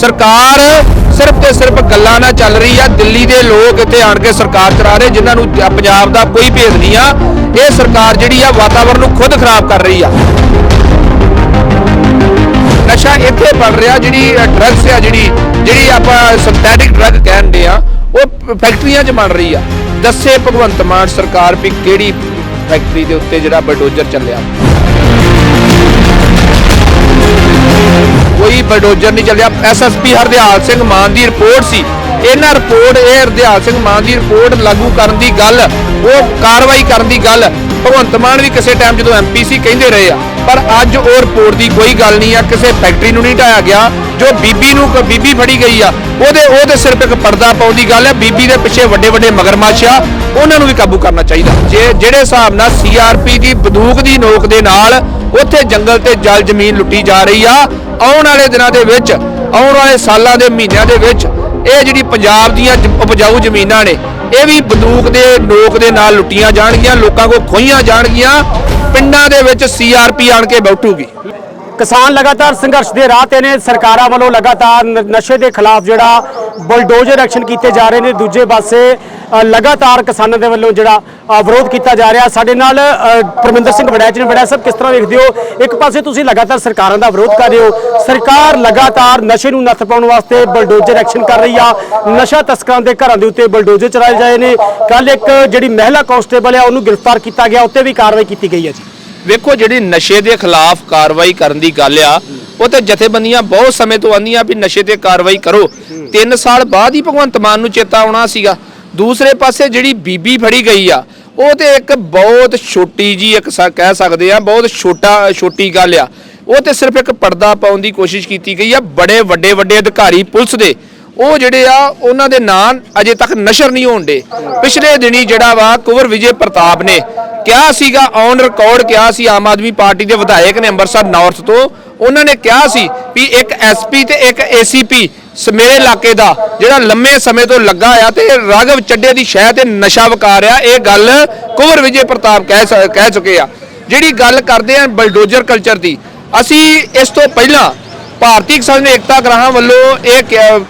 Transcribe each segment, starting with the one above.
ਸਰਕਾਰ ਸਿਰਫ ਤੇ ਸਿਰਫ ਗੱਲਾਂ ਨਾਲ ਚੱਲ ਰਹੀ ਆ। ਦਿੱਲੀ ਦੇ ਲੋਕ ਇੱਥੇ ਆਣ ਕੇ ਸਰਕਾਰ ਚਲਾ ਰਹੇ, ਜਿਨ੍ਹਾਂ ਨੂੰ ਪੰਜਾਬ ਦਾ ਕੋਈ ਭੇਦ ਨਹੀਂ ਆ। ਇਹ ਸਰਕਾਰ ਜਿਹੜੀ ਆ ਵਾਤਾਵਰਣ ਨੂੰ ਖੁਦ ਖਰਾਬ ਕਰ ਰਹੀ ਆ। ਨਸ਼ਾ ਇੱਥੇ ਬਣ ਰਿਹਾ, ਜਿਹੜੀ ਡਰੱਗਸ ਆ ਜਿਹੜੀ ਜਿਹੜੀ ਆਪਾਂ ਸਿੰਥੈਟਿਕ ਡਰੱਗ ਕਹਿੰਦੇ ਆ, ਉਹ ਫੈਕਟਰੀਆਂ 'ਚ ਬਣ ਰਹੀ ਆ। ਦੱਸੇ ਭਗਵੰਤ ਮਾਨ ਸਰਕਾਰ ਵੀ ਕਿਹੜੀ ਫੈਕਟਰੀ ਦੇ ਉੱਤੇ ਜਿਹੜਾ ਬਲਡੋਜ਼ਰ ਚੱਲਿਆ। ਕੋਈ ਬਲਡੋਜ਼ਰ ਨਹੀਂ ਚੱਲਿਆ। ਐਸਐਸਪੀ ਹਰਦਿਆਲ ਸਿੰਘ ਮਾਨ ਦੀ ਰਿਪੋਰਟ ਸੀ। ਇਹਨਾਂ ਰਿਪੋਰਟ, ਇਹ ਹਰਦਿਆਲ ਸਿੰਘ ਮਾਨ ਦੀ ਰਿਪੋਰਟ ਲਾਗੂ ਕਰਨ ਦੀ ਗੱਲ, ਉਹ ਕਾਰਵਾਈ ਕਰਨ ਦੀ ਗੱਲ ਭਗਵੰਤ ਮਾਨ ਵੀ ਕਿਸੇ ਟਾਈਮ ਜਦੋਂ ਐਮਪੀ ਸੀ ਕਹਿੰਦੇ ਰਹੇ ਆ, ਪਰ ਅੱਜ ਉਹ ਰਿਪੋਰਟ ਦੀ ਕੋਈ ਗੱਲ ਨਹੀਂ ਆ, ਕਿਸੇ ਫੈਕਟਰੀ ਨੂੰ ਨਹੀਂ ਢਾਇਆ ਗਿਆ, ਜੋ ਬੀਬੀ ਨੂੰ ਬੀਬੀ ਫੜੀ ਗਈ ਆ, ਉਹਦੇ ਉਹਦੇ ਸਿਰਫ ਇੱਕ ਪਰਦਾ ਪਾਉਣ ਦੀ ਗੱਲ ਹੈ ਬੀਬੀ ਦੇ ਪਿੱਛੇ ਵੱਡੇ ਵੱਡੇ ਮਗਰਮੱਛ ਆ, ਉਹਨਾਂ ਨੂੰ ਵੀ ਕਾਬੂ ਕਰਨਾ ਚਾਹੀਦਾ। ਜੇ ਜਿਹੜੇ ਹਿਸਾਬ ਨਾਲ ਸੀਆਰਪੀ ਦੀ ਬੰਦੂਕ ਦੀ ਨੋਕ ਦੇ ਨਾਲ ਉੱਥੇ ਜੰਗਲ ਤੇ ਜਲ ਜ਼ਮੀਨ ਲੁੱਟੀ ਜਾ ਰਹੀ ਆ, ਆਉਣ ਵਾਲੇ ਦਿਨਾਂ ਦੇ ਵਿੱਚ, ਆਉਣ ਵਾਲੇ ਸਾਲਾਂ ਦੇ ਮਹੀਨਿਆਂ ਦੇ ਵਿੱਚ, ਇਹ ਜਿਹੜੀ ਪੰਜਾਬ ਦੀਆਂ ਉਪਜਾਊ ਜ਼ਮੀਨਾਂ ਨੇ ਇਹ ਵੀ ਬੰਦੂਕ ਦੇ ਨੋਕ ਦੇ ਨਾਲ ਲੁੱਟੀਆਂ ਜਾਣਗੀਆਂ, ਲੋਕਾਂ ਕੋਲ ਖੋਈਆਂ ਜਾਣਗੀਆਂ, ਪਿੰਡਾਂ ਦੇ ਵਿੱਚ ਸੀਆਰਪੀ ਆਣ ਕੇ ਬੈਠੂਗੀ। ਕਿਸਾਨ ਲਗਾਤਾਰ ਸੰਘਰਸ਼ ਦੇ ਰਾਹ ਤੇ ਨੇ। ਸਰਕਾਰਾਂ ਵੱਲੋਂ ਲਗਾਤਾਰ ਨਸ਼ੇ ਦੇ ਖਿਲਾਫ ਜਿਹੜਾ ਬਲਡੋਜਰ ਐਕਸ਼ਨ ਕੀਤੇ ਜਾ ਰਹੇ ਨੇ। ਦੂਜੇ ਪਾਸੇ ਲਗਾਤਾਰ ਕਿਸਾਨਾਂ ਦੇ ਵੱਲੋਂ ਜਿਹੜਾ ਵਿਰੋਧ ਕੀਤਾ ਜਾ ਰਿਹਾ। ਸਾਡੇ ਨਾਲ ਪਰਮਿੰਦਰ ਸਿੰਘ ਵੜੈਚ ਨੇ ਵੜੈਚ ਸਾਹਿਬ ਕਿਸ ਤਰ੍ਹਾਂ ਵੇਖਦੇ ਹੋ? ਇੱਕ ਪਾਸੇ ਤੁਸੀਂ ਲਗਾਤਾਰ ਸਰਕਾਰਾਂ ਦਾ ਵਿਰੋਧ ਕਰ ਰਹੇ ਹੋ। ਸਰਕਾਰ ਲਗਾਤਾਰ ਨਸ਼ੇ ਨੂੰ ਨੱਥ ਪਾਉਣ ਵਾਸਤੇ ਬਲਡੋਜਰ ਐਕਸ਼ਨ ਕਰ ਰਹੀ ਆ। ਨਸ਼ਾ ਤਸਕਰਾਂ ਦੇ ਘਰਾਂ ਦੇ ਉੱਤੇ ਬਲਡੋਜਰ ਚਲਾਏ ਜਾਏ ਨੇ। ਕੱਲ ਇੱਕ ਜਿਹੜੀ ਮਹਿਲਾ ਕਾਂਸਟੇਬਲ ਆ, ਉਹਨੂੰ ਗ੍ਰਿਫਤਾਰ ਕੀਤਾ ਗਿਆ। ਉੱਤੇ ਵੀ ਕਾਰਵਾਈ ਕੀਤੀ ਗਈ ਹੈ ਜੀ। ਵੇਖੋ ਜਿਹੜੀ ਨਸ਼ੇ ਦੇ ਖਿਲਾਫ ਕਾਰਵਾਈ ਕਰਨ ਦੀ ਗੱਲ ਆ, ਉਹ ਤੇ ਜਥੇਬੰਦੀਆਂ ਬਹੁਤ ਸਮੇਂ ਤੋਂ ਆਂਦੀਆਂ ਵੀ ਨਸ਼ੇ ਤੇ ਕਾਰਵਾਈ ਕਰੋ। 3 ਸਾਲ ਬਾਅਦ ਹੀ ਭਗਵੰਤ ਮਾਨ ਨੂੰ ਚੇਤਾ ਆਉਣਾ ਸੀਗਾ। ਦੂਸਰੇ ਪਾਸੇ ਜਿਹੜੀ ਬੀਬੀ ਫੜੀ ਗਈ ਆ, ਉਹ ਤੇ ਇੱਕ ਬਹੁਤ ਛੋਟੀ ਜੀ ਇੱਕ ਕਹਿ ਸਕਦੇ ਆ, ਬਹੁਤ ਛੋਟਾ, ਛੋਟੀ ਗੱਲ ਆ। ਉਹ ਤੇ ਸਿਰਫ ਇੱਕ ਪਰਦਾ ਪਾਉਣ ਦੀ ਕੋਸ਼ਿਸ਼ ਕੀਤੀ ਗਈ ਆ, ਬੜੇ ਵੱਡੇ ਵੱਡੇ ਅਧਿਕਾਰੀ ਪੁਲਿਸ ਦੇ। ਉਹ ਜਿਹੜੇ ਆ, ਉਹਨਾਂ ਦੇ ਨਾਂ ਅਜੇ ਤੱਕ ਨਸ਼ਰ ਨਹੀਂ ਹੋਣ ਦੇ। ਪਿਛਲੇ ਦਿਨੀ ਜਿਹੜਾ ਵਾ, ਕੁਵਰ ਵਿਜੇ ਪ੍ਰਤਾਪ ਨੇ ਕਿਹਾ ਸੀਗਾ ਔਨ ਰਿਕਾਰਡ ਕਿਹਾ ਸੀ, ਆਮ ਆਦਮੀ ਪਾਰਟੀ ਦੇ ਵਿਧਾਇਕ ਨੇ ਅੰਮ੍ਰਿਤਸਰ ਨਾਰਥ ਤੋਂ। ਉਹਨਾਂ ਨੇ ਕਿਹਾ ਸੀ ਵੀ ਇੱਕ ਐਸਪੀ ਤੇ ਇੱਕ ਏਸੀਪੀ ਮੇਰੇ ਇਲਾਕੇ ਦਾ, ਜਿਹੜਾ ਲੰਮੇ ਸਮੇਂ ਤੋਂ ਲੱਗਾ ਆ ਤੇ ਰਾਘਵ ਚੱਡੇ ਦੀ ਸ਼ਹਿ ਤੇ ਨਸ਼ਾ ਵਕਾਰ ਆ ਇਹ ਗੱਲ ਕੁਵਰ ਵਿਜੇ ਪ੍ਰਤਾਪ ਕਹਿ ਕਹਿ ਚੁੱਕੇ ਆ। ਜਿਹੜੀ ਗੱਲ ਕਰਦੇ ਆ ਬਲਡੋਜ਼ਰ ਕਲਚਰ ਦੀ, ਅਸੀਂ ਇਸ ਤੋਂ ਪਹਿਲਾਂ ਭਾਰਤੀ ਕਿਸਾਨ ਏਕਤਾ ਗ੍ਰਾਹਾਂ ਵੱਲੋਂ ਇਹ ਕਿਹਾ-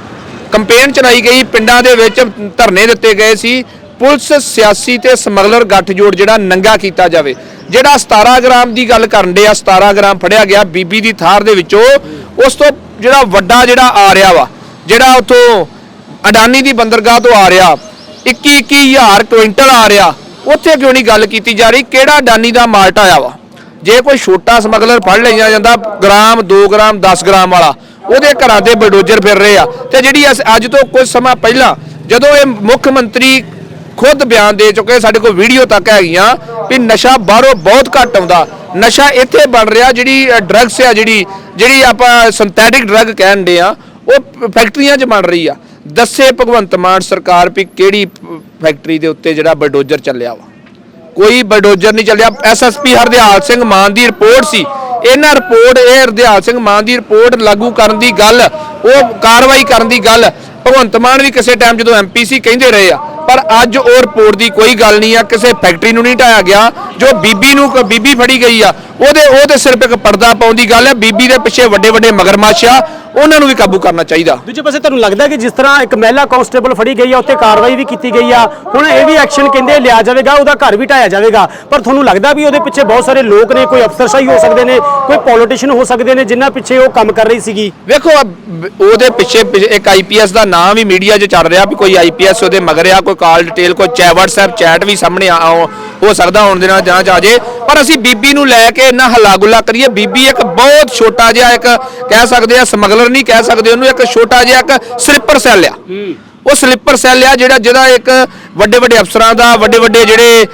ਕੰਪੇਨ ਚਲਾਈ ਗਈ, ਪਿੰਡਾਂ ਦੇ ਵਿੱਚ ਧਰਨੇ ਦਿੱਤੇ ਗਏ ਸੀ, ਪੁਲਿਸ, ਸਿਆਸੀ ਤੇ ਸਮਗਲਰ ਗੱਠਜੋੜ ਜਿਹੜਾ ਨੰਗਾ ਕੀਤਾ ਜਾਵੇ। ਜਿਹੜਾ 17 ਗ੍ਰਾਮ ਦੀ ਗੱਲ ਕਰਨ ਦੇ ਆ 17 ਗ੍ਰਾਮ ਫੜਿਆ ਗਿਆ ਬੀਬੀ ਦੀ ਥਾਰ ਦੇ ਵਿੱਚੋਂ, ਉਸ ਤੋਂ ਜਿਹੜਾ ਵੱਡਾ ਜਿਹੜਾ ਆ ਰਿਹਾ ਵਾ, ਜਿਹੜਾ ਉਥੋਂ ਅਡਾਨੀ ਦੀ ਬੰਦਰਗਾਹ ਤੋਂ ਆ ਰਿਹਾ 21 21000 ਕੁਇੰਟਲ ਆ ਰਿਹਾ, ਉੱਥੇ ਕਿਉਂ ਨਹੀਂ ਗੱਲ ਕੀਤੀ ਜਾ ਰਹੀ? ਕਿਹੜਾ ਅਡਾਨੀ ਦਾ ਮਾਲਟ ਆਇਆ ਵਾ? ਜੇ ਕੋਈ ਛੋਟਾ ਸਮਗਲਰ ਫੜ ਲਿਆ ਜਾਂਦਾ, ਗ੍ਰਾਮ 2 ਗ੍ਰਾਮ 10 ਗ੍ਰਾਮ ਵਾਲਾ ਉਹਦੇ ਘਰਾਂ ਤੇ ਬਲਡੋਜ਼ਰ ਫਿਰ ਰਹੇ ਆ। ਤੇ ਜਿਹੜੀ ਅਸ- ਅੱਜ ਤੋਂ ਕੁਝ ਸਮਾਂ ਪਹਿਲਾਂ ਜਦੋਂ ਇਹ ਮੁੱਖ ਮੰਤਰੀ ਖੁਦ ਬਿਆਨ ਦੇ ਚੁੱਕੇ, ਸਾਡੇ ਕੋਲ ਵੀਡੀਓ ਤੱਕ ਹੈਗੀਆਂ ਵੀ ਨਸ਼ਾ ਬਾਹਰੋਂ ਬਹੁਤ ਘੱਟ ਆਉਂਦਾ। ਨਸ਼ਾ ਇੱਥੇ ਬਣ ਰਿਹਾ, ਜਿਹੜੀ ਡਰੱਗਸ ਆ ਜਿਹੜੀ ਜਿਹੜੀ ਆਪਾਂ ਸਿੰਥੈਟਿਕ ਡਰੱਗ ਕਹਿੰਦੇ ਆ, ਉਹ ਫੈਕਟਰੀਆਂ 'ਚ ਬਣ ਰਹੀ ਆ। ਦੱਸੇ ਭਗਵੰਤ ਮਾਨ ਸਰਕਾਰ ਵੀ ਕਿਹੜੀ ਫੈਕਟਰੀ ਦੇ ਉੱਤੇ ਜਿਹੜਾ ਬਲਡੋਜ਼ਰ ਚੱਲਿਆ ਵਾ। ਕੋਈ ਬਲਡੋਜ਼ਰ ਨਹੀਂ ਚੱਲਿਆ। ਐਸਐਸਪੀ ਹਰਦਿਆਲ ਸਿੰਘ ਮਾਨ ਦੀ ਰਿਪੋਰਟ ਸੀ ਇਹਨਾਂ ਰਿਪੋਰਟ, ਇਹ ਹਰਦਿਆਲ ਸਿੰਘ ਮਾਨ ਦੀ ਰਿਪੋਰਟ ਲਾਗੂ ਕਰਨ ਦੀ ਗੱਲ, ਉਹ ਕਾਰਵਾਈ ਕਰਨ ਦੀ ਗੱਲ, ਭਗਵੰਤ ਮਾਨ ਵੀ ਕਿਸੇ ਟਾਈਮ ਜਦੋਂ ਐਮਪੀ ਸੀ ਕਹਿੰਦੇ ਰਹੇ ਆ। ਪਰ ਅੱਜ ਉਹ ਰਿਪੋਰਟ ਦੀ ਕੋਈ ਗੱਲ ਨਹੀਂ ਆ, ਕਿਸੇ ਫੈਕਟਰੀ ਨੂੰ ਨਹੀਂ ਢਾਇਆ ਗਿਆ, ਜੋ ਬੀਬੀ ਨੂੰ, ਬੀਬੀ ਫੜੀ ਗਈ ਆ। ਉਹਦੇ ਉਹਦੇ ਸਿਰਫ ਇੱਕ ਪਰਦਾ ਪਾਉਣ ਦੀ ਗੱਲ ਹੈ ਬੀਬੀ ਦੇ ਪਿੱਛੇ ਵੱਡੇ ਵੱਡੇ ਮਗਰਮੱਛ ਆ। ਉਹਨਾਂ ਨੂੰ ਵੀ ਕਾਬੂ ਕਰਨਾ ਚਾਹੀਦਾ। ਦੂਜੇ ਪਾਸੇ ਤੁਹਾਨੂੰ ਲੱਗਦਾ ਕਿ ਜਿਸ ਤਰ੍ਹਾਂ ਇੱਕ ਮਹਿਲਾ ਕਾਂਸਟੇਬਲ ਫੜੀ ਗਈ ਆ ਉੱਤੇ ਕਾਰਵਾਈ ਵੀ ਕੀਤੀ ਗਈ ਆ ਹੁਣ ਇਹ ਵੀ ਐਕਸ਼ਨ ਕਹਿੰਦੇ ਲਿਆ ਜਾਵੇਗਾ ਉਹਦਾ ਘਰ ਵੀ ਢਾਇਆ ਜਾਵੇਗਾ। ਪਰ ਤੁਹਾਨੂੰ ਲੱਗਦਾ ਵੀ ਉਹਦੇ ਪਿੱਛੇ ਬਹੁਤ ਸਾਰੇ ਲੋਕ ਨੇ ਕੋਈ ਅਫਸਰਸ਼ਾਹੀ ਹੋ ਸਕਦੇ ਨੇ ਕੋਈ ਪੋਲੀਟੀਸ਼ੀਅਨ ਹੋ ਸਕਦੇ ਨੇ ਜਿਨ੍ਹਾਂ ਪਿੱਛੇ ਉਹ ਕੰਮ ਕਰ ਰਹੀ ਸੀਗੀ? ਵੇਖੋ ਉਹਦੇ ਪਿੱਛੇ ਇੱਕ ਆਈਪੀਐਸ ਦਾ ਨਾਮ ਵੀ ਮੀਡੀਆ 'ਚ ਚੱਲ ਰਿਹਾ ਵੀ ਕੋਈ ਆਈਪੀਐਸ ਉਹਦੇ ਮਗਰ ਆ ਕੋਈ ਕਾਲ ਡਿਟੇਲ ਕੋਈ WhatsApp ਚੈਟ ਵੀ ਸਾਹਮਣੇ ਆ- ਹੋ ਸਕਦਾ ਹੁਣ ਦੇ ਨਾਲ ਜਾਂਚ ਆ ਜੇ। ਪਰ ਅਸੀਂ ਬੀਬੀ ਨੂੰ ਲੈ ਕੇ ਇੰਨਾ ਹੱਲਾ ਗੁੱਲਾ ਕਰੀਏ। ਬੀਬੀ ਇੱਕ ਬਹੁਤ ਛੋਟਾ ਜਿਹਾ ਇੱਕ ਕਹਿ ਸਕਦੇ ਆ ਸਮਗਲਰ ਨਹੀਂ ਕਹਿ ਸਕਦੇ ਉਹਨੂੰ ਇੱਕ ਛੋਟਾ ਜਿਹਾ ਇੱਕ ਸਲਿੱਪਰ ਸੈੱਲ ਆ। ਉਹ ਸਲਿੱਪਰ ਸੈੱਲ ਆ ਜਿਹੜਾ ਜਿਹਦਾ ਇੱਕ ਵੱਡੇ ਵੱਡੇ ਅਫਸਰਾਂ ਦਾ ਵੱਡੇ ਵੱਡੇ ਜਿਹੜੇ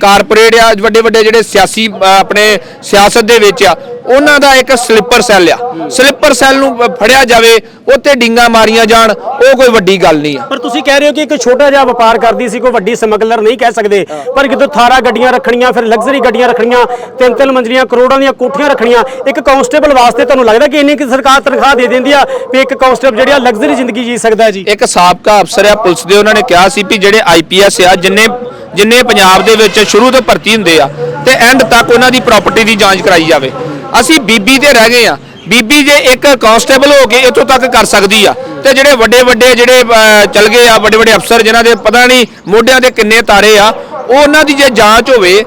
ਕਾਰਪੋਰੇਟ ਆ ਵੱਡੇ ਵੱਡੇ ਜਿਹੜੇ ਸਿਆਸੀ ਆਪਣੇ ਸਿਆਸਤ ਦੇ ਵਿੱਚ ਆ। ਉਹਨਾਂ ਦਾ ਇੱਕ ਸਲਿੱਪਰ ਸੈੱਲ ਆ। ਸਲਿੱਪਰ ਸੈੱਲ ਨੂੰ ਫੜਿਆ ਜਾਵੇ ਉੱਤੇ ਡਿੰਗਾ ਮਾਰੀਆਂ ਜਾਣ ਉਹ ਕੋਈ ਵੱਡੀ ਗੱਲ ਨਹੀਂ ਆ। ਪਰ ਤੁਸੀਂ ਕਹਿ ਰਹੇ ਹੋ ਕਿ ਇੱਕ ਛੋਟਾ ਜਿਹਾ ਵਪਾਰ ਕਰਦੀ ਸੀ ਕੋਈ ਵੱਡੀ ਸਮਗਲਰ ਨਹੀਂ ਕਹਿ ਸਕਦੇ। ਪਰ ਕਿਦੋਂ ਥਾਰਾ ਗੱਡੀਆਂ ਰੱਖਣੀਆਂ ਫਿਰ ਲਗਜ਼ਰੀ ਗੱਡੀਆਂ ਰੱਖਣੀਆਂ ਤਿੰਨ ਤਿੰਨ ਮੰਜ਼ਲੀਆਂ ਕਰੋੜਾਂ ਦੀਆਂ ਕੋਠੀਆਂ ਰੱਖਣੀਆਂ ਇੱਕ ਕਾਂਸਟੇਬਲ ਵਾਸਤੇ ਤੁਹਾਨੂੰ ਲੱਗਦਾ ਕਿ ਇੰਨੀ ਕਿ ਸਰਕਾਰ ਤਨਖਾਹ ਦੇ ਦਿੰਦੀ ਆ ਵੀ ਇੱਕ ਕਾਂਸਟੇਬਲ ਜਿਹੜੀ ਆ ਲਗਜ਼ਰੀ ਜ਼ਿੰਦਗੀ ਜੀ ਸਕਦਾ ਜੀ? ਇੱਕ ਸਾਬਕਾ ਅਫਸਰ ਆ ਪੁਲਿਸ ਦੇ ਉਹਨਾਂ ਨੇ ਕਿਹਾ ਸੀ ਵੀ ਜਿਹੜੇ ਆਈਪੀਐਸ ਆ ਜਿੰਨੇ ਜਿੰਨੇ ਪੰਜਾਬ ਦੇ ਵਿੱਚ ਸ਼ੁਰੂ ਤੋਂ ਭਰਤੀ ਹੁੰਦੇ ਆ ਤੇ ਐਂਡ ਤੱਕ ਉਹਨਾਂ ਦੀ ਪ੍ਰਾਪਰਟੀ ਦੀ ਜਾਂਚ ਕਰਾਈ ਜਾਵੇ। ਅਸੀਂ ਬੀਬੀ ਤੇ ਰਹਿ ਗਏ ਆ। ਬੀਬੀ ਜੇ ਇੱਕ ਕਾਂਸਟੇਬਲ ਹੋ ਕੇ ਇੱਥੋਂ ਤੱਕ ਕਰ ਸਕਦੀ ਆ। ਤੇ ਜਿਹੜੇ ਵੱਡੇ ਵੱਡੇ ਜਿਹੜੇ ਅਹ, ਚੱਲ ਗਏ ਆ ਵੱਡੇ ਵੱਡੇ ਅਫਸਰ ਜਿਨ੍ਹਾਂ ਦੇ ਪਤਾ ਨਹੀਂ ਮੋਢਿਆਂ ਦੇ ਕਿੰਨੇ ਤਾਰੇ ਆ ਉਹ ਉਹਨਾਂ ਦੀ ਜੇ ਜਾਂਚ ਹੋਵੇ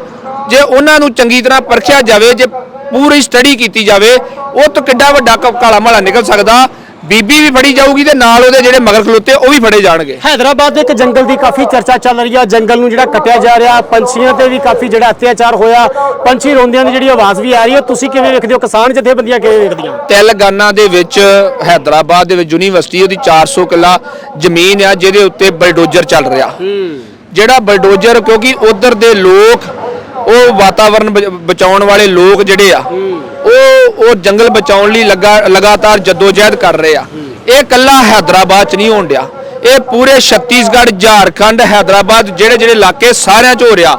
ਜੇ ਉਹਨਾਂ ਨੂੰ ਚੰਗੀ ਤਰ੍ਹਾਂ ਪਰਖਿਆ ਜਾਵੇ ਜੇ ਪੂਰੀ ਸਟੱਡੀ ਕੀਤੀ ਜਾਵੇ ਉਹ ਤੋਂ ਕਿੱਡਾ ਵੱਡਾ ਕ- ਕਾਲਾ ਮਾਲਾ ਨਿਕਲ ਸਕਦਾ। ਬੀਬੀ ਵੀ ਫੜੀ ਜਾਊਗੀ ਤੇ ਨਾਲ ਉਹਦੇ ਜਿਹੜੇ ਮਗਰ ਖਲੋਤੇ ਉਹ ਵੀ ਫੜੇ ਜਾਣਗੇ। ਹੈਦਰਾਬਾਦ ਦੇ ਇੱਕ ਜੰਗਲ ਦੀ ਕਾਫੀ ਚਰਚਾ ਚੱਲ ਰਹੀ ਆ। ਜੰਗਲ ਨੂੰ ਜਿਹੜਾ ਕੱਟਿਆ ਜਾ ਰਿਹਾ ਪੰਛੀਆਂ ਤੇ ਵੀ ਕਾਫੀ ਜਿਹੜਾ ਅਤਿਆਚਾਰ ਹੋਇਆ। ਪੰਛੀ ਰੋਂਦਿਆਂ ਦੀ ਜਿਹੜੀ ਆਵਾਜ਼ ਵੀ ਆ ਰਹੀ ਹੈ। ਤੁਸੀਂ ਕਿਵੇਂ ਵੇਖਦੇ ਹੋ? ਕਿਸਾਨ ਜਥੇਬੰਦੀਆਂ ਕਿਵੇਂ ਵੇਖਦੀਆਂ ਤੇਲੰਗਾਨਾ ਦੇ ਵਿੱਚ ਹੈਦਰਾਬਾਦ ਦੇ ਵਿੱਚ ਯੂਨੀਵਰਸਿਟੀ ਉਹਦੀ 400 ਕਿੱਲਾ ਜ਼ਮੀਨ ਆ ਜਿਹਦੇ ਉੱਤੇ ਬਲਡੋਜ਼ਰ ਚੱਲ ਰਿਹਾ। ਜਿਹੜਾ ਬਲਡੋਜ਼ਰ ਕਿਉਂਕਿ ਉਧਰ ਦੇ ਲੋਕ ਉਹ ਵਾਤਾਵਰਣ ਬਚਾਉਣ ਵਾਲੇ ਲੋਕ ਜਿਹੜੇ ਆ ਉਹ ਉਹ ਜੰਗਲ ਬਚਾਉਣ ਲਈ ਲਗਾ ਲਗਾਤਾਰ ਜਦੋਜਹਿਦ ਕਰ ਰਹੇ ਆ। ਇਹ ਇਕੱਲਾ ਹੈਦਰਾਬਾਦ ਚ ਨਹੀਂ ਹੋਣ ਡਿਆ। ਇਹ ਪੂਰੇ ਛੱਤੀਸਗੜ੍ਹ, ਝਾਰਖੰਡ, ਹੈਦਰਾਬਾਦ ਜਿਹੜੇ ਜਿਹੜੇ ਇਲਾਕੇ ਸਾਰਿਆਂ ਚ ਹੋ ਰਿਹਾ।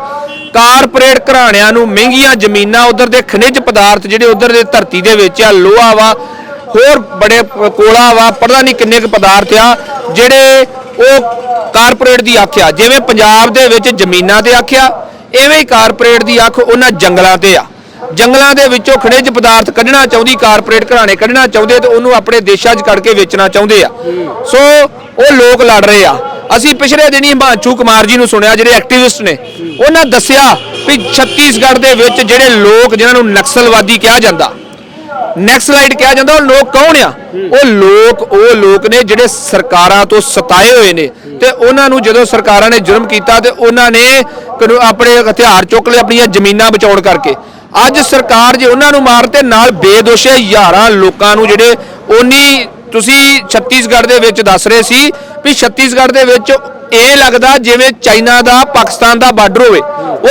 ਕਾਰਪੋਰੇਟ ਘਰਾਣਿਆਂ ਨੂੰ ਮਹਿੰਗੀਆਂ ਜ਼ਮੀਨਾਂ, ਉਧਰ ਦੇ ਖਣਿਜ ਪਦਾਰਥ ਜਿਹੜੇ ਉਧਰ ਦੇ ਧਰਤੀ ਦੇ ਵਿੱਚ ਆ, ਲੋਹਾ ਵਾ, ਹੋਰ ਬੜੇ ਕੋਲਾ ਵਾ, ਪਤਾ ਨਹੀਂ ਕਿੰਨੇ ਕੁ ਪਦਾਰਥ ਆ, ਜਿਹੜੇ ਉਹ ਕਾਰਪੋਰੇਟ ਦੀ ਆਖਿਆ ਜਿਵੇਂ ਪੰਜਾਬ ਦੇ ਵਿੱਚ ਜ਼ਮੀਨਾਂ ਤੇ ਆਖਿਆ ਐਵੇਂ ਹੀ ਕਾਰਪੋਰੇਟ ਦੀ ਅੱਖ ਉਹਨਾਂ ਜੰਗਲਾਂ ਤੇ ਆ। ਜੰਗਲਾਂ ਦੇ ਵਿੱਚੋਂ ਖਣਿਜ ਪਦਾਰਥ ਕੱਢਣਾ ਚਾਹੁੰਦੀ, ਕਾਰਪੋਰੇਟ ਘਰਾਣੇ ਕੱਢਣਾ ਚਾਹੁੰਦੇ ਤੇ ਉਹਨੂੰ ਆਪਣੇ ਦੇਸ਼ਾਂ 'ਚ ਕੱਢ ਕੇ ਵੇਚਣਾ ਚਾਹੁੰਦੇ ਆ। ਸੋ ਉਹ ਲੋਕ ਲੜ ਰਹੇ ਆ। ਅਸੀਂ ਪਿਛਲੇ ਦਿਨੀ ਹਿਮਾਂਸ਼ੂ ਕੁਮਾਰ ਜੀ ਨੂੰ ਸੁਣਿਆ, ਜਿਹੜੇ ਐਕਟਿਵਿਸਟ ਨੇ, ਉਹਨਾਂ ਦੱਸਿਆ ਵੀ ਛੱਤੀਸਗੜ੍ਹ ਦੇ ਵਿੱਚ ਜਿਹੜੇ ਲੋਕ ਜਿਨ੍ਹਾਂ ਨੂੰ ਨਕਸਲਵਾਦੀ ਕਿਹਾ ਜਾਂਦਾ, ਨੈਕਸਲਾਈਟ ਕਿਹਾ ਜਾਂਦਾ, ਉਹ ਲੋਕ ਕੌਣ ਆ? ਉਹ ਲੋਕ ਉਹ ਲੋਕ ਨੇ ਜਿਹੜੇ ਸਰਕਾਰਾਂ ਤੋਂ ਸਤਾਏ ਹੋਏ ਨੇ ਤੇ ਉਹਨਾਂ ਨੂੰ ਜਦੋਂ ਸਰਕਾਰਾਂ ਨੇ ਜੁਰਮ ਕੀਤਾ ਤੇ ਉਹਨਾਂ ਨੇ ਆਪਣੇ ਹਥਿਆਰ ਚੁੱਕ ਲਏ ਆਪਣੀਆਂ ਜ਼ਮੀਨਾਂ ਬਚਾਉਣ ਕਰਕੇ। ਅੱਜ ਸਰਕਾਰ ਜੇ ਉਹਨਾਂ ਨੂੰ ਮਾਰ ਤੇ ਨਾਲ ਬੇਦੋਸ਼ੇ ਹਜ਼ਾਰਾਂ ਲੋਕਾਂ ਨੂੰ ਜਿਹੜੇ ਉਨੀ ਤੁਸੀਂ ਛੱਤੀਸਗੜ੍ਹ ਦੇ ਵਿੱਚ ਦੱਸ ਰਹੇ ਸੀ ਵੀ ਛੱਤੀਸਗੜ੍ਹ ਦੇ ਵਿੱਚ ਇਹ ਲੱਗਦਾ ਜਿਵੇਂ ਚਾਈਨਾ ਦਾ, ਪਾਕਿਸਤਾਨ ਦਾ ਬਾਰਡਰ ਹੋਵੇ।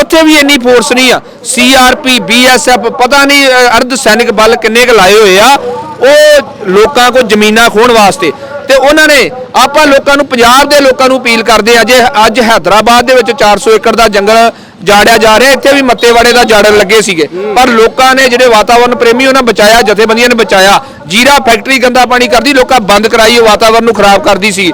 ਉੱਥੇ ਵੀ ਇੰਨੀ ਫੋਰਸ ਨਹੀਂ ਆ। ਸੀਆਰਪੀ ਬੀਐਸਐਫ ਪਤਾ ਨਹੀਂ ਅਰਧ ਸੈਨਿਕ ਬਲ ਕਿੰਨੇ ਕੁ ਲਾਏ ਹੋਏ ਆ। ਉਹ ਲੋਕਾਂ ਕੋ ਜ਼ਮੀਨਾਂ ਖੋਣ ਵਾਸਤੇ। ਤੇ ਉਹਨਾਂ ਨੇ ਆਪਾਂ ਲੋਕਾਂ ਨੂੰ, ਪੰਜਾਬ ਦੇ ਲੋਕਾਂ ਨੂੰ ਅਪੀਲ ਕਰਦੇ ਆ ਜੇ ਅੱਜ ਹੈਦਰਾਬਾਦ ਦੇ ਵਿੱਚ 400 ਏਕੜ ਦਾ ਜੰਗਲ ਜਾੜਿਆ ਜਾ ਰਿਹਾ, ਇੱਥੇ ਵੀ ਮੱਤੇਵਾੜੇ ਦਾ ਜਾੜਨ ਲੱਗੇ ਸੀਗੇ। ਪਰ ਲੋਕਾਂ ਨੇ ਜਿਹੜੇ ਵਾਤਾਵਰਣ ਪ੍ਰੇਮੀ ਉਹਨਾਂ ਬਚਾਇਆ, ਜਥੇਬੰਦੀਆਂ ਨੇ ਬਚਾਇਆ। ਜੀਰਾ ਫੈਕਟਰੀ ਗੰਦਾ ਪਾਣੀ ਕਰਦੀ, ਲੋਕਾਂ ਬੰਦ ਕਰਾਈ, ਉਹ ਵਾਤਾਵਰਣ ਨੂੰ ਖਰਾਬ ਕਰਦੀ ਸੀ।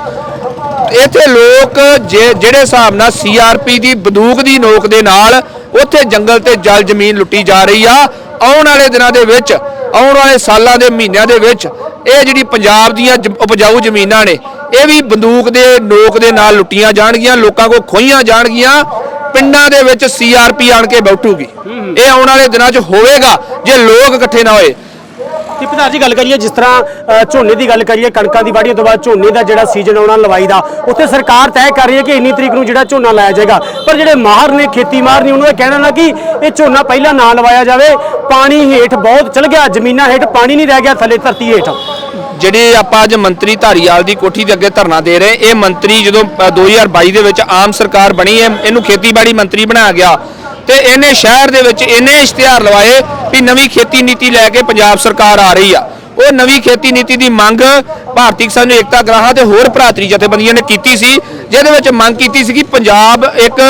ਇੱਥੇ ਲੋਕ ਜਿਹੜੇ ਹਿਸਾਬ ਨਾਲ ਸੀਆਰਪੀ ਦੀ ਬੰਦੂਕ ਦੀ ਨੋਕ ਦੇ ਨਾਲ ਉੱਥੇ ਜੰਗਲ ਤੇ ਜਲ ਜ਼ਮੀਨ ਲੁੱਟੀ ਜਾ ਰਹੀ ਆ, ਆਉਣ ਵਾਲੇ ਦਿਨਾਂ ਦੇ ਵਿੱਚ, ਆਉਣ ਵਾਲੇ ਸਾਲਾਂ ਦੇ ਮਹੀਨਿਆਂ ਦੇ ਵਿੱਚ, ਇਹ ਜਿਹੜੀ ਪੰਜਾਬ ਦੀਆਂ ਉਪਜਾਊ ਜ਼ਮੀਨਾਂ ਨੇ, ਇਹ ਵੀ ਬੰਦੂਕ ਦੇ ਨੋਕ ਦੇ ਨਾਲ ਲੁੱਟੀਆਂ ਜਾਣਗੀਆਂ, ਲੋਕਾਂ ਕੋ ਖੋਈਆਂ ਜਾਣਗੀਆਂ। ਪਿੰਡਾਂ ਦੇ ਵਿੱਚ ਸੀਆਰਪੀ ਆਣ ਕੇ ਬੈਠੂਗੀ। ਇਹ ਆਉਣ ਵਾਲੇ ਦਿਨਾਂ 'ਚ ਹੋਵੇਗਾ, ਜੇ ਲੋਕ ਇਕੱਠੇ ਨਾ ਹੋਏ। ਕਿ ਪ੍ਰਧਾਨ ਜੀ, ਗੱਲ ਕਰੀਏ, ਜਿਸ ਤਰ੍ਹਾਂ ਝੋਨੇ ਦੀ ਗੱਲ ਕਰੀਏ, ਕਣਕਾਂ ਦੀ ਵਾਢੀ ਤੋਂ ਬਾਅਦ ਝੋਨੇ ਦਾ ਜਿਹੜਾ ਸੀਜ਼ਨ ਆਉਣਾ, ਲਵਾਈ ਦਾ, ਉੱਥੇ ਸਰਕਾਰ ਤੈਅ ਕਰ ਰਹੀ ਹੈ ਕਿ ਇੰਨੀ ਤਰੀਕ ਨੂੰ ਜਿਹੜਾ ਝੋਨਾ ਲਾਇਆ ਜਾਏਗਾ। ਪਰ ਜਿਹੜੇ ਮਾਹਰ ਨੇ, ਖੇਤੀ ਮਾਹਰ ਨੇ, ਉਹਨਾਂ ਦਾ ਕਹਿਣਾ ਨਾ ਕਿ ਇਹ ਝੋਨਾ ਪਹਿਲਾਂ ਨਾ ਲਵਾਇਆ ਜਾਵੇ। ਪਾਣੀ ਹੇਠ ਬਹੁਤ ਚਲ ਗਿਆ, ਜ਼ਮੀਨਾਂ ਹੇਠ ਪਾਣੀ ਨਹੀਂ ਰਹਿ ਗਿਆ, ਥੱਲੇ ਧਰਤੀ ਹੇਠ। ਜਿਹੜੇ ਆਪਾਂ ਅੱਜ ਮੰਤਰੀ ਧਾਰੀਵਾਲ ਦੀ ਕੋਠੀ ਦੇ ਅੱਗੇ ਧਰਨਾ ਦੇ ਰਹੇ ਇਹ ਮੰਤਰੀ ਜਦੋਂ ਅ, 2022 ਦੇ ਵਿੱਚ ਆਮ ਸਰਕਾਰ ਬਣੀ ਹੈ ਇਹਨੂੰ ਖੇਤੀਬਾੜੀ ਮੰਤਰੀ ਬਣਾਇਆ ਗਿਆ। ਤੇ ਇਹਨੇ ਸ਼ਹਿਰ ਦੇ ਵਿੱਚ ਇਹਨੇ ਇਸ਼ਤਿਹਾਰ ਲਵਾਏ ਵੀ ਨਵੀਂ ਖੇਤੀ ਨੀਤੀ ਲੈ ਕੇ ਪੰਜਾਬ ਸਰਕਾਰ ਆ ਰਹੀ ਆ। ਉਹ ਨਵੀਂ ਖੇਤੀ ਨੀਤੀ ਦੀ ਮੰਗ ਭਾਰਤੀ ਕਿਸਾਨ ਏਕਤਾ ਗ੍ਰਾਹਾਂ ਤੇ ਹੋਰ ਭਰਾਤਰੀ ਜਥੇਬੰਦੀਆਂ ਨੇ ਕੀਤੀ ਸੀ ਜਿਹਦੇ ਵਿੱਚ ਮੰਗ ਕੀਤੀ ਸੀ ਕਿ ਪੰਜਾਬ ਇੱਕ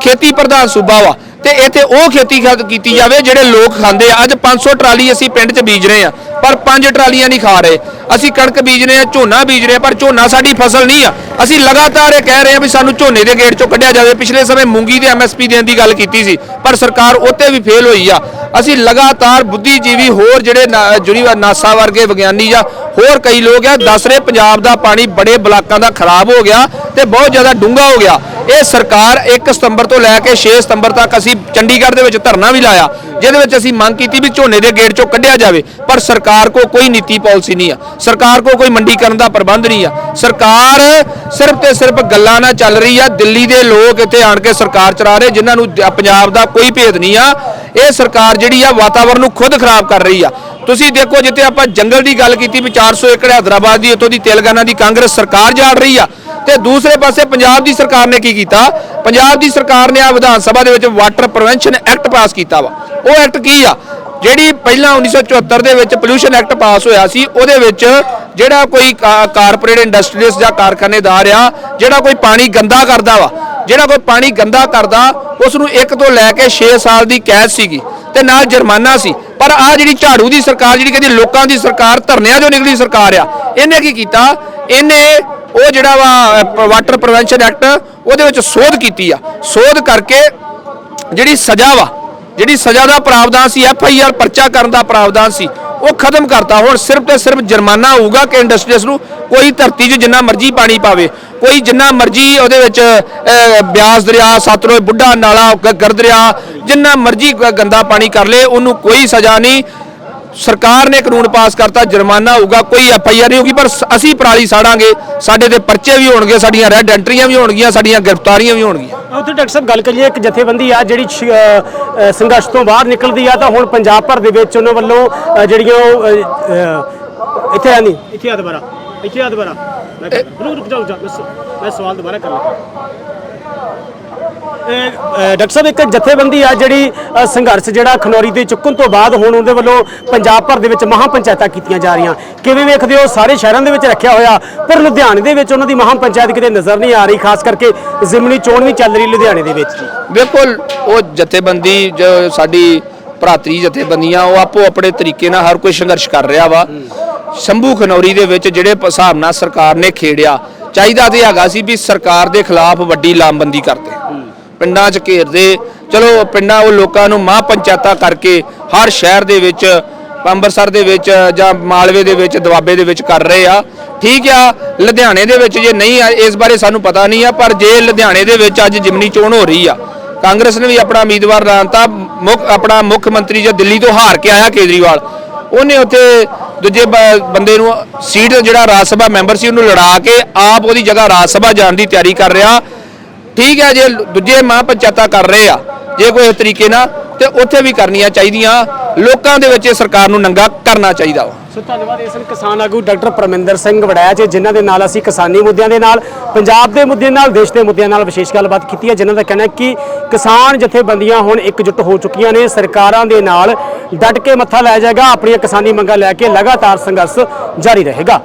ਖੇਤੀ ਪ੍ਰਧਾਨ ਸੂਬਾ ਵਾ ਤੇ ਇੱਥੇ ਉਹ ਖੇਤੀ ਕੀਤੀ ਜਾਵੇ ਜਿਹੜੇ ਲੋਕ ਖਾਂਦੇ ਆ। ਅੱਜ 500 ਟਰਾਲੀ ਅਸੀਂ ਪਿੰਡ 'ਚ ਬੀਜ ਰਹੇ ਆ। ਪਰ ਪੰਜ ਟਰਾਲੀਆਂ ਨਹੀਂ ਖਾ ਰਹੇ। ਅਸੀਂ ਕਣਕ ਬੀਜ ਰਹੇ ਆ ਝੋਨਾ ਬੀਜ ਰਹੇ ਆ ਪਰ ਝੋਨਾ ਸਾਡੀ ਫਸਲ ਨਹੀਂ ਆ। ਅਸੀਂ ਲਗਾਤਾਰ ਇਹ ਕਹਿ ਰਹੇ ਆ ਵੀ ਸਾਨੂੰ ਝੋਨੇ ਦੇ ਗੇਟ 'ਚੋਂ ਕੱਢਿਆ ਜਾਵੇ। ਪਿਛਲੇ ਸਮੇਂ ਮੂੰਗੀ ਦੇ ਐਮਐਸਪੀ ਦੇਣ ਦੀ ਗੱਲ ਕੀਤੀ ਸੀ, ਪਰ ਸਰਕਾਰ ਉੱਤੇ ਵੀ ਫੇਲ ਹੋਈ ਆ। ਅਸੀਂ ਲਗਾਤਾਰ ਬੁੱਧੀਜੀਵੀ ਹੋਰ ਜਿਹੜੇ ਯੂਨੀਵਰ ਨਾਸਾ ਵਰਗੇ ਵਿਗਿਆਨੀ ਜਾਂ ਹੋਰ ਕਈ ਲੋਕ ਆ, ਦੱਸ ਰਹੇ ਪੰਜਾਬ ਦਾ ਪਾਣੀ ਬੜੇ ਬਲਾਕਾਂ ਦਾ ਖਰਾਬ ਹੋ ਗਿਆ ਤੇ ਬਹੁਤ ਜ਼ਿਆਦਾ ਡੂੰਘਾ ਹੋ ਗਿਆ। ਇਹ ਸਰਕਾਰ 1 ਸਤੰਬਰ ਤੋਂ ਲੈ ਕੇ 6 ਸਤੰਬਰ ਤੱਕ ਅਸੀਂ ਚੰਡੀਗੜ੍ਹ ਦੇ ਵਿੱਚ ਧਰਨਾ ਵੀ ਲਾਇਆ, ਜਿਹਦੇ ਵਿੱਚ ਅਸੀਂ ਮੰਗ ਕੀਤੀ ਵੀ ਝੋਨੇ ਦੇ ਗੇਟ ਚੋਂ ਕੱਢਿਆ ਜਾਵੇ। ਪਰ ਸਰਕਾਰ ਕੋ ਕੋਈ ਨੀਤੀ ਪਾਲਿਸੀ ਨਹੀਂ ਆ। ਸਰਕਾਰ ਕੋ ਕੋਈ ਮੰਡੀਕਰਨ ਦਾ ਪ੍ਰਬੰਧ ਨਹੀਂ ਆ। ਸਰਕਾਰ ਸਿਰਫ ਤੇ ਸਿਰਫ ਗੱਲਾਂ ਨਾਲ ਚੱਲ ਰਹੀ ਆ। ਦਿੱਲੀ ਦੇ ਲੋਕ ਇੱਥੇ ਆਣ ਕੇ ਸਰਕਾਰ ਚਲਾ ਰਹੇ, ਜਿਨ੍ਹਾਂ ਨੂੰ ਪੰਜਾਬ ਦਾ ਕੋਈ ਭੇਦ ਨਹੀਂ ਆ। ਇਹ ਸਰਕਾਰ ਜਿਹੜੀ ਆ ਵਾਤਾਵਰਣ ਨੂੰ ਖੁਦ ਖਰਾਬ ਕਰ ਰਹੀ ਆ। ਤੁਸੀਂ ਦੇਖੋ, ਜਿੱਥੇ ਆਪਾਂ ਜੰਗਲ ਦੀ ਗੱਲ ਕੀਤੀ, ਵੀ 400 ਏਕੜ ਹੈਦਰਾਬਾਦ ਦੀ ਇੱਥੋਂ ਦੀ ਤੇਲੰਗਾਨਾ ਦੀ ਕਾਂਗਰਸ ਸਰਕਾਰ ਜਾੜ ਰਹੀ ਆ। ਤੇ ਦੂਸਰੇ ਪਾਸੇ ਪੰਜਾਬ ਦੀ ਸਰਕਾਰ ਨੇ ਕੀ ਕੀਤਾ? ਪੰਜਾਬ ਦੀ ਸਰਕਾਰ ਨੇ ਆ ਵਿਧਾਨ ਸਭਾ ਦੇ ਵਿੱਚ ਵਾਟਰ ਪ੍ਰੀਵੈਂਸ਼ਨ ਐਕਟ ਪਾਸ ਕੀਤਾ ਵਾ। ਉਹ ਐਕਟ ਕੀ ਆ? ਜਿਹੜੀ ਪਹਿਲਾਂ 1974 ਦੇ ਵਿੱਚ ਪੋਲੂਸ਼ਨ ਐਕਟ ਪਾਸ ਹੋਇਆ ਸੀ, ਉਹਦੇ ਵਿੱਚ ਜਿਹੜਾ ਕੋਈ ਕਾਰਪੋਰੇਟ ਇੰਡਸਟਰੀਜ਼ ਜਾਂ ਕਾਰਖਾਨੇਦਾਰ ਆ, ਜਿਹੜਾ ਕੋਈ ਪਾਣੀ ਗੰਦਾ ਕਰਦਾ ਵਾ, ਜਿਹੜਾ ਕੋਈ ਪਾਣੀ ਗੰਦਾ ਕਰਦਾ ਉਸ ਨੂੰ 1 ਤੋਂ ਲੈ ਕੇ 6 ਸਾਲ ਦੀ ਕੈਦ ਸੀਗੀ ਤੇ ਨਾਲ ਜੁਰਮਾਨਾ ਸੀ। ਪਰ ਆ ਜਿਹੜੀ ਝਾੜੂ ਦੀ ਸਰਕਾਰ, ਜਿਹੜੀ ਕਹਿੰਦੀ ਲੋਕਾਂ ਦੀ ਸਰਕਾਰ ਧਰਨਿਆਂ ਚੋਂ ਨਿਕਲੀ ਸਰਕਾਰ ਆ, ਇਹਨੇ ਕੀ ਕੀਤਾ? ਇਹਨੇ ਉਹ ਜਿਹੜਾ ਵਾ ਵਾਟਰ ਪ੍ਰੀਵੈਂਸ਼ਨ ਐਕਟ ਉਹਦੇ ਵਿੱਚ ਸੋਧ ਕੀਤੀ ਆ। ਸੋਧ ਕਰਕੇ ਜਿਹੜੀ ਸਜ਼ਾ ਵਾ ਜਿਹੜੀ ਸਜ਼ਾ ਦਾ ਪ੍ਰਾਵਧਾਨ ਸੀ, ਐਫ ਆਈ ਆਰ ਪਰਚਾ ਕਰਨ ਦਾ ਪ੍ਰਾਵਧਾਨ ਸੀ, ਉਹ ਖਤਮ ਕਰਤਾ। ਹੁਣ ਸਿਰਫ ਤੇ ਸਿਰਫ ਜੁਰਮਾਨਾ ਹੋਊਗਾ ਕਿ ਇੰਡਸਟਰੀਜ਼ ਨੂੰ ਕੋਈ ਧਰਤੀ 'ਚ ਜਿੰਨਾ ਮਰਜ਼ੀ ਪਾਣੀ ਪਾਵੇ, ਕੋਈ ਜਿੰਨਾ ਮਰਜ਼ੀ ਉਹਦੇ ਵਿੱਚ ਬਿਆਸ ਦਰਿਆ, ਸਤਲੁਜ ਬੁੱਢਾ, ਨਾਲਾ, ਗ- ਗਰ ਜਿੰਨਾ ਮਰਜ਼ੀ ਗੰਦਾ ਪਾਣੀ ਕਰ ਲੇ, ਉਹਨੂੰ ਕੋਈ ਸਜ਼ਾ ਨਹੀਂ। ਸਰਕਾਰ ਨੇ ਕਾਨੂੰਨ ਪਾਸ ਕਰਤਾ ਜੁਰਮਾਨਾ ਹੋਊਗਾ ਕੋਈ ਐਫ ਆਈ ਆਰ ਨਹੀਂ ਹੋਊਗੀ ਪਰ ਅਸੀਂ ਪਰਾਲੀ ਸਾੜਾਂਗੇ ਸਾਡੇ ਤੇ ਪਰਚੇ ਵੀ ਹੋਣਗੇ ਸਾਡੀਆਂ ਰੈੱਡ ਐਂਟਰੀਆਂ ਵੀ ਹੋਣਗੀਆਂ ਸਾਡੀਆਂ ਗ੍ਰਿਫਤਾਰੀਆਂ ਵੀ ਹੋਣਗੀਆਂ ਉੱਥੇ ਡਾਕਟਰ ਸਾਹਿਬ ਗੱਲ ਕਰੀਏ ਇੱਕ ਜਥੇਬੰਦੀ ਆ ਜਿਹੜੀ ਸੰਘਰਸ਼ ਤੋਂ ਬਾਹਰ ਨਿਕਲਦੀ ਆ ਤਾਂ ਹੁਣ ਪੰਜਾਬ ਭਰ ਦੇ ਵਿੱਚ ਉਹਨਾਂ ਵੱਲੋਂ ਜਿਹੜੀਆਂ ਇੱਥੇ ਆ ਨਹੀਂ ਇੱਥੇ ਆ ਦੁਬਾਰਾ ਇੱਥੇ ਆ ਦੁਬਾਰਾ ਮੈਂ ਕਰ- ਰੁਕ ਰੁਕ ਜਾਓ ਮੈਂ ਸਵਾਲ ਦੁਬਾਰਾ ਅ, ਡਾਕਟਰ ਸਾਹਿਬ, ਇੱਕ ਜਥੇਬੰਦੀ ਆ ਜਿਹੜੀ ਸੰਘਰਸ਼ ਜਿਹੜਾ ਖਨੌਰੀ ਦੇ ਚੁੱਕਣ ਤੋਂ ਬਾਅਦ ਹੁਣ ਉਹਦੇ ਵੱਲੋਂ ਪੰਜਾਬ ਭਰ ਦੇ ਵਿੱਚ ਮਹਾਂ ਪੰਚਾਇਤਾਂ ਕੀਤੀਆਂ ਜਾ ਰਹੀਆਂ। ਕਿਵੇਂ ਵੇਖਦੇ ਹੋ? ਸਾਰੇ ਸ਼ਹਿਰਾਂ ਦੇ ਵਿੱਚ ਰੱਖਿਆ ਹੋਇਆ, ਪਰ ਲੁਧਿਆਣੇ ਦੇ ਵਿੱਚ ਉਹਨਾਂ ਦੀ ਮਹਾਂ ਪੰਚਾਇਤ ਕਿਤੇ ਨਜ਼ਰ ਨਹੀਂ ਆ ਰਹੀ, ਖਾਸ ਕਰਕੇ ਜ਼ਿਮਨੀ ਚੋਣ ਵੀ ਚੱਲ ਰਹੀ ਲੁਧਿਆਣੇ ਦੇ ਵਿੱਚ। ਬਿਲਕੁਲ ਉਹ ਜਥੇਬੰਦੀ, ਜੋ ਸਾਡੀ ਭਰਾਤਰੀ ਜਥੇਬੰਦੀਆਂ, ਉਹ ਆਪੋ ਆਪਣੇ ਤਰੀਕੇ ਨਾਲ ਹਰ ਕੋਈ ਸੰਘਰਸ਼ ਕਰ ਰਿਹਾ ਵਾ। ਸ਼ੰਭੂ ਖਨੌਰੀ ਦੇ ਵਿੱਚ ਜਿਹੜੇ ਹਿਸਾਬ ਨਾਲ ਸਰਕਾਰ ਨੇ ਖੇੜਿਆ, ਚਾਹੀਦਾ ਤੇ ਹੈਗਾ ਸੀ ਵੀ ਸਰਕਾਰ ਦੇ ਖਿਲਾਫ ਵੱਡੀ ਲਾਮਬੰਦੀ ਕਰਦੇ। ਪਿੰਡਾਂ 'ਚ ਘੇਰਦੇ। ਚਲੋ, ਪਿੰਡਾਂ ਉਹ ਲੋਕਾਂ ਨੂੰ ਮਾਂ ਪੰਚਾਇਤਾਂ ਕਰਕੇ ਹਰ ਸ਼ਹਿਰ ਦੇ ਵਿੱਚ, ਅੰਮ੍ਰਿਤਸਰ ਦੇ ਵਿੱਚ ਜਾਂ ਮਾਲਵੇ ਦੇ ਵਿੱਚ, ਦੁਆਬੇ ਦੇ ਵਿੱਚ ਕਰ ਰਹੇ ਆ। ਠੀਕ ਆ, ਲੁਧਿਆਣੇ ਦੇ ਵਿੱਚ ਜੇ ਨਹੀਂ ਆ, ਇਸ ਬਾਰੇ ਸਾਨੂੰ ਪਤਾ ਨਹੀਂ ਆ, ਪਰ ਜੇ ਲੁਧਿਆਣੇ ਦੇ ਵਿੱਚ ਅੱਜ ਜਿਮਨੀ ਚੋਣ ਹੋ ਰਹੀ ਆ, ਕਾਂਗਰਸ ਨੇ ਵੀ ਆਪਣਾ ਉਮੀਦਵਾਰ ਐਲਾਨਤਾ ਮੁੱਖ, ਆਪਣਾ ਮੁੱਖ ਮੰਤਰੀ ਜੋ ਦਿੱਲੀ ਤੋਂ ਹਾਰ ਕੇ ਆਇਆ ਕੇਜਰੀਵਾਲ, ਉਹਨੇ ਉੱਥੇ ਦੂਜੇ ਬ- ਬੰਦੇ ਨੂੰ ਸੀਟ ਜਿਹੜਾ ਰਾਜ ਸਭਾ ਮੈਂਬਰ ਸੀ ਉਹਨੂੰ ਲੜਾ ਕੇ ਆਪ ਉਹਦੀ ਜਗ੍ਹਾ ਰਾਜ ਸਭਾ ਜਾਣ ਦੀ ਤਿਆਰੀ ਕਰ ਰਿਹਾ। ਠੀਕ ਹੈ ਜੇ ਦੂਜੇ ਮਾਂ ਪੰਚਾਇਤਾਂ ਕਰ ਰਹੇ ਆ, ਜੇ ਕੋਈ ਇਸ ਤਰੀਕੇ ਨਾਲ, ਤੇ ਉੱਥੇ ਵੀ ਕਰਨੀਆਂ ਚਾਹੀਦੀਆਂ। ਲੋਕਾਂ ਦੇ ਵਿੱਚ ਇਹ ਸਰਕਾਰ ਨੂੰ ਨੰਗਾ ਕਰਨਾ ਚਾਹੀਦਾ ਵਾ। ਸੋ ਧੰਨਵਾਦ ਇਸ ਕਿਸਾਨ ਆਗੂ ਡਾਕਟਰ ਪਰਮਿੰਦਰ ਸਿੰਘ ਵੜੈਚ, ਜਿਨ੍ਹਾਂ ਦੇ ਨਾਲ ਅਸੀਂ ਕਿਸਾਨੀ ਮੁੱਦਿਆਂ ਦੇ ਨਾਲ, ਪੰਜਾਬ ਦੇ ਮੁੱਦਿਆਂ ਨਾਲ, ਦੇਸ਼ ਦੇ ਮੁੱਦਿਆਂ ਨਾਲ ਵਿਸ਼ੇਸ਼ ਗੱਲਬਾਤ ਕੀਤੀ ਹੈ, ਜਿਨ੍ਹਾਂ ਦਾ ਕਹਿਣਾ ਹੈ ਕਿ ਕਿਸਾਨ ਜਥੇਬੰਦੀਆਂ ਹੁਣ ਇਕਜੁੱਟ ਹੋ ਚੁੱਕੀਆਂ ਨੇ, ਸਰਕਾਰਾਂ ਦੇ ਨਾਲ ਡਟ ਕੇ ਮੱਥਾ ਲਾਇਆ ਜਾਏਗਾ, ਆਪਣੀਆਂ ਕਿਸਾਨੀ ਮੰਗਾਂ ਲੈ ਕੇ ਲਗਾਤਾਰ ਸੰਘਰਸ਼ ਜਾਰੀ ਰਹੇਗਾ।